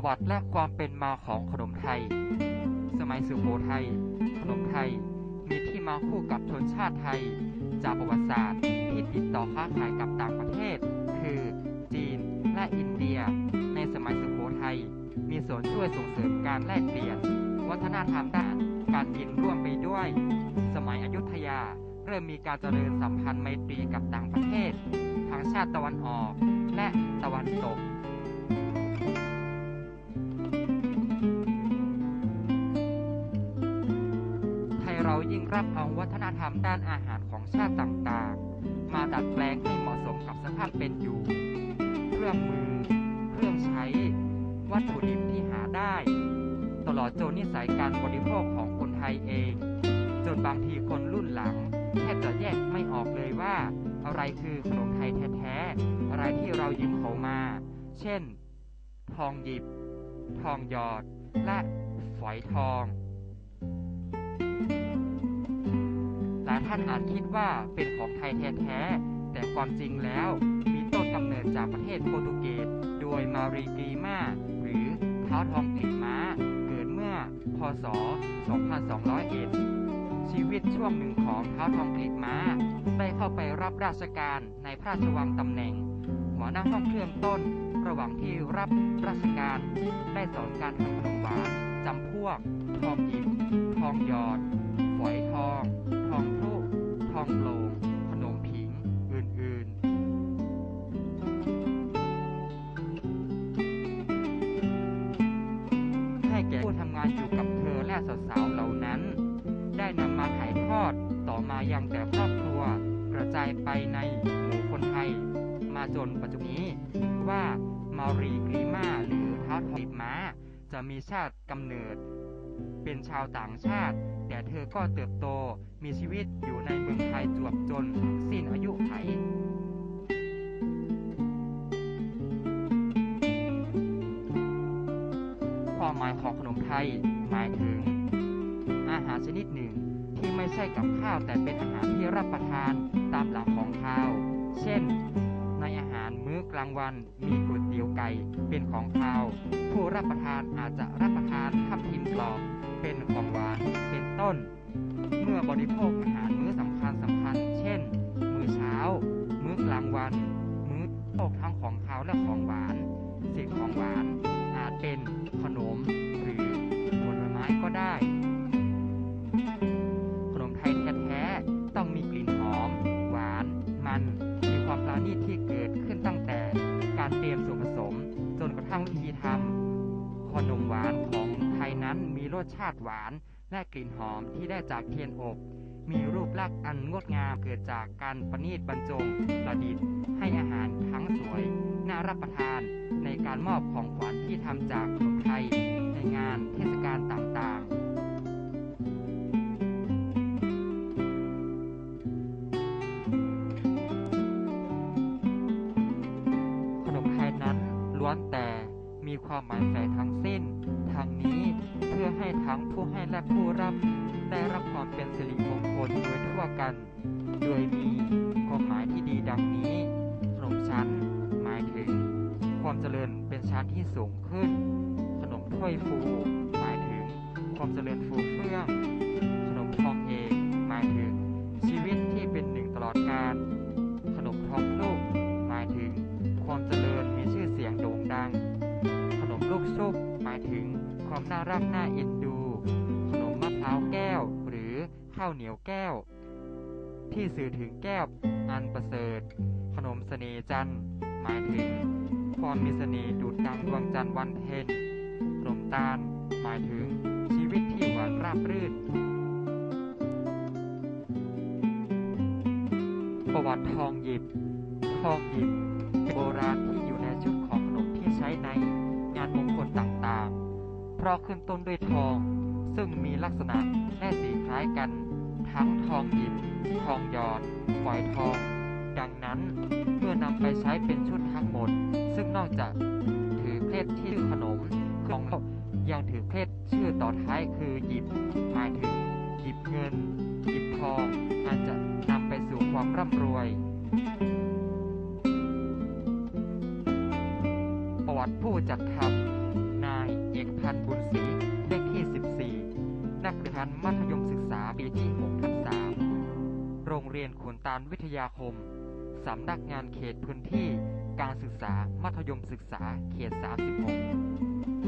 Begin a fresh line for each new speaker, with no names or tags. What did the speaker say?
ประวัติและความเป็นมาของขนมไทย สมัยสุโขทัย ขนมไทยมีที่มาคู่กับชนชาติไทย จากประวัติศาสตร์ที่ติดต่อค้าขายกับต่างประเทศ คือจีนและอินเดีย ในสมัยสุโขทัย มีส่วนช่วยส่งเสริมการแลกเปลี่ยน วัฒนธรรมด้านการกินร่วมไปด้วย สมัยอยุธยาเริ่มมีการเจริญสัมพันธ์ไมตรีกับต่างประเทศ ทางชาติตะวันออกและตะวันตก รับเอาวัฒนธรรมด้านอาหารของชาติต่างๆ มาดัดแปลงให้เหมาะสมกับสภาพเป็นอยู่ เครื่องมือ เครื่องใช้ วัตถุดิบที่หาได้ ตลอดจนนิสัยการบริโภคของคนไทยเอง จนบางทีคนรุ่นหลังแทบจะแยกไม่ออกเลยว่า อะไรคือขนมไทยแท้ๆ อะไรที่เรายืมเขามา เช่น ทองหยิบ ทองหยอด และฝอยทอง ท่านอาจคิดว่าเป็นของไทยแท้ๆแต่ความจริงแล้วมีต้นกำเนิดจากประเทศโปรตุเกสโดยมารีกีมาหรือเท้าทองกลีบม้า เกิดเมื่อพศ 2201 ชีวิตช่วงหนึ่งของเท้าทองกลีบม้า ได้เข้าไปรับราชการในพระราชวังตำแหน่งหัวหน้าห้องเครื่องต้น ระหว่างที่รับราชการได้สอนการทำขนมหวานจำพวก ทองหยิบทองหยอดฝอยทอง โปร่งขนมผิง อื่น ๆให้แก่ผู้ทำงานอยู่กับเธอและสาวๆเหล่านั้น ได้นำมาถ่ายทอดต่อมายังแต่ครอบครัวกระจายไปในหมู่คนไทย มาจนปัจจุบันนี้ว่ามารีกรีมาหรือท้าทองม้า จะมีชาติกำเนิด เป็นชาวต่างชาติ แต่เธอก็เติบโตมีชีวิตอยู่ใน จวบจนสิ้นอายุไขความหมายของขนมไทยหมายถึง อาหารชนิดหนึ่งที่ไม่ใช่กับข้าวแต่เป็นอาหารที่รับประทานตามหลังของข้าว เช่น ในอาหารมื้อกลางวันมีก๋วยเตี๋ยวไก่เป็นของข้าว ผู้รับประทานอาจจะรับประทานทับทิมกรอบเป็นของหวานเป็นต้น เมื่อบริโภคอาหาร มื้อโภคทั้งของขาวและของหวาน สิ่งของหวานอาจเป็นขนมหรือผลไม้ก็ได้ ขนมไทยแท้ๆต้องมีกลิ่นหอม หวาน มันมีความปราณีตที่เกิดขึ้นตั้งแต่การเตรียมส่วนผสม จนกระทั่งวิธีทำขนมหวานของไทยนั้นมีรสชาติหวานและกลิ่นหอมที่ได้จากเทียนอบ มีรูปลักษณ์อันงดงามเกิดจากการประณีตบรรจงประดิษฐ์ให้อาหารทั้งสวย น่ารับประทานในการมอบของขวัญที่ทำจากขนมไทยในงานเทศกาลต่างๆขนมไทยนั้นล้วนแต่มีความหมายแฝงทั้งสิ้น ทางนี้เพื่อให้ทั้งผู้ให้และผู้รับได้รับความเป็นสิริมงคล กัน โดยมีความหมายที่ดีดังนี้ขนมชั้นหมายถึง ความเจริญเป็นชั้นที่สูงขึ้น ขนมถ้วยฟูหมายถึง ความเจริญฟูเฟื่อง ขนมทองเอกหมายถึง ชีวิตที่เป็นหนึ่งตลอดกาลขนมทองลูกหมายถึง ความเจริญมีชื่อเสียงโด่งดัง ขนมลูกชุบหมายถึง ความน่ารักน่าเอ็นดู ขนมมะพร้าวแก้ว หรือข้าวเหนียวแก้ว ที่สื่อถึงแก้วอันประเสริฐ ขนมเสน่จันหมายถึงความมีเสน่ห์ดูดดังดวงจันทร์วันเพ็ญขนมตาลหมายถึงชีวิตที่หวานราบรื่น ประวัติทองหยิบ ทองหยิบโบราณที่อยู่ในชุดของขนมที่ใช้ในงานมงคลต่างๆ เพราะขึ้นต้นด้วยทอง ซึ่งมีลักษณะและสีคล้ายกัน ทั้งทองหยิบ ทองหยอด ฝอยทอง ดังนั้นเมื่อนำไปใช้เป็นชุดทั้งหมด ซึ่งนอกจากถือเคล็ดที่ชื่อขนมของยังถือเคล็ดชื่อต่อท้ายคือหยิบ หมายถึงหยิบเงิน หยิบทองอาจจะนำไปสู่ความร่ำรวย ประวัติผู้จัดทำนายเอกพันธ์บุญศรีเลขที่ 14 นักเรียนมัธยม เรียนขุนตาลวิทยาคม สำนักงานเขตพื้นที่การศึกษามัธยมศึกษาเขต 36